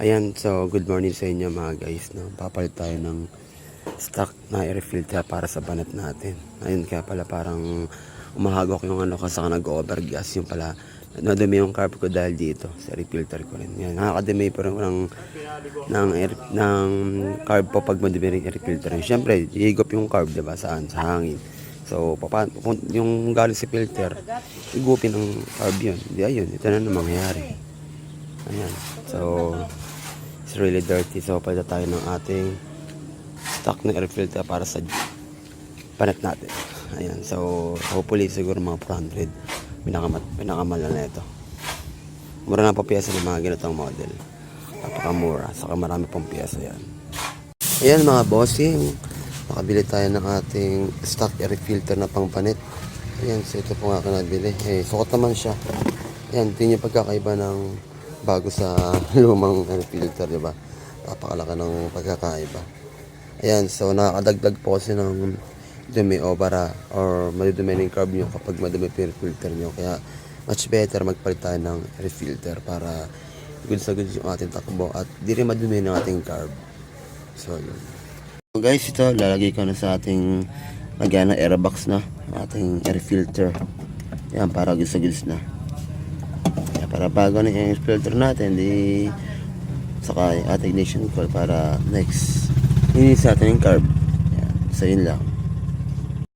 Ayan, so good morning sa inyo mga guys. No? Papalit tayo ng stock na filter para sa banat natin. Ayun, kaya pala parang umahagok yung ano kasi nag-overgas yung pala nadumi yung carb ko dahil dito sa air filter ko rin. Yan, nakakadumi pa rin ko ng, ng, air, ng carb po pag madumi rin air filter. Siyempre, higop yung carb, diba, saan? Sa hangin. So, papa, yung galing sa filter, igupin ng carb yun. Di ayun, ito na na mangyayari. Ayan. So, it's really dirty. So, pala tayo ng ating stock na air filter para sa panat natin. Ayan. So, hopefully, siguro mga 400. Pinakamat, pinakamala na ito. Mura na po piyesa ng mga ganitong model. Napakamura. Saka marami pong piyesa yan. Ayan mga bossing. Makabili tayo ng ating stock air filter na pangpanit. Ayan, so ito po nga ako nabili. Eh, sukat naman siya. Ayan, ito yung pagkakaiba ng bago sa lumang air filter, di ba? Napakalaki ng pagkakaiba. Ayan, so nakakadagdag po kasi ng dumi o bara or madudumi ng carb nyo kapag madumi yung filter nyo. Kaya much better magpalit tayo ng air filter para good sa good yung ating takbo at di rin madumi ng ating carb. So, yun. So guys, ito lalagay ko na sa ating lagyan ng airbox na ating air filter. Yan, para goods na. Para bago na yung filter natin, di saka yung ating ignition coil para next linis natin yung carb. Yan, so yun lang.